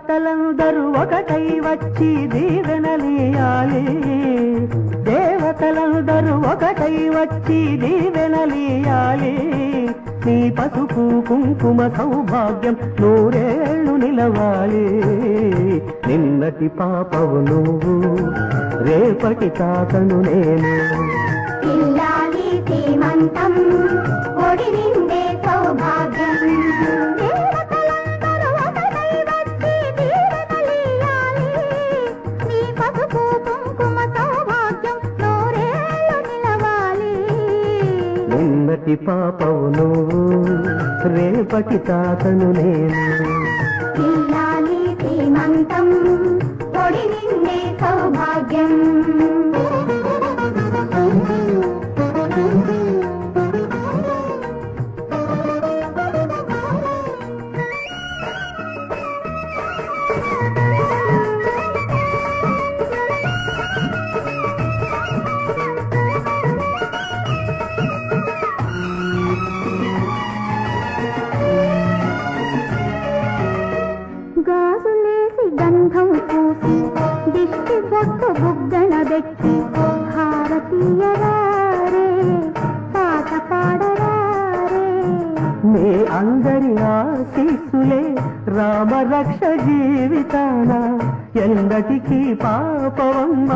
దేవతలందరూ ఒకటై వచ్చి దీవెనలియాలి దేవతలందరూ ఒకటై వచ్చి దీవెనలియాలి నీ పసుపు కుంకుమ సౌభాగ్యం నూరేళ్ళు నిలవాలి. నిన్నటి పాపవు నువ్వు రేపటి తాతను నేను. ఇల్లాలి నిన్నటి పాపవు నువ్వు రేపటి తాతను నేను. ఇల్లాలి నిండే సౌభాగ్యం. మీ అందరి ఆశీస్సులే రామరక్ష జీవితాన ఎందటికి పాపవమ్మ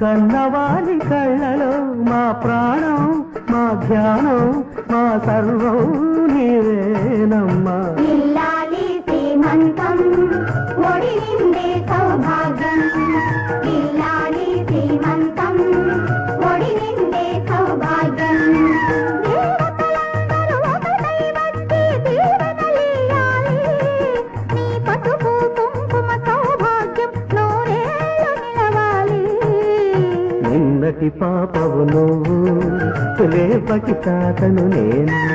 కన్నవారి కళ్ళలో మా ప్రాణం మా ధ్యానం మా సర్వం నీవేనమ్మా. సౌభాగ్యం. నిన్నటి పాపవు నువ్వు. రేపటి తాతను నేను.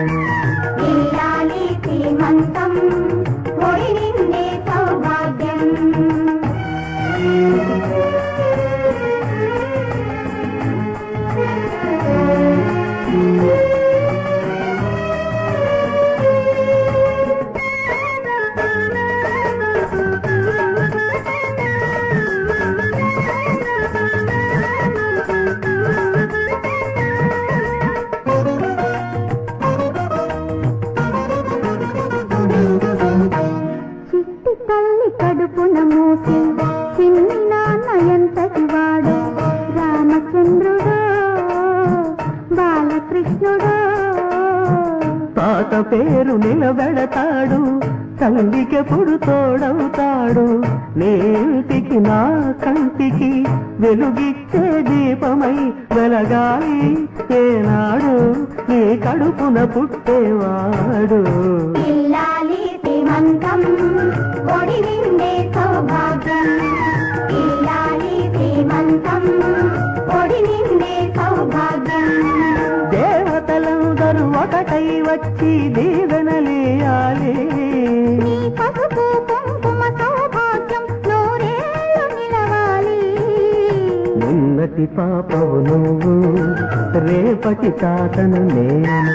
సౌభాగ్యం. నిలబెడతాడు తల్లికెప్పుడు తోడవుతాడు. నేటికి నా కంటికి వెలుగిచ్చే దీపమై వెలగాలి. ఏనాడు నీ కడుపున పుట్టేవాడు. దేవతలందరూ ఒకటై వచ్చి దీవెనలీయాలి ప్రతి పాపవు నువ్వు రేపటి తాతను నేను.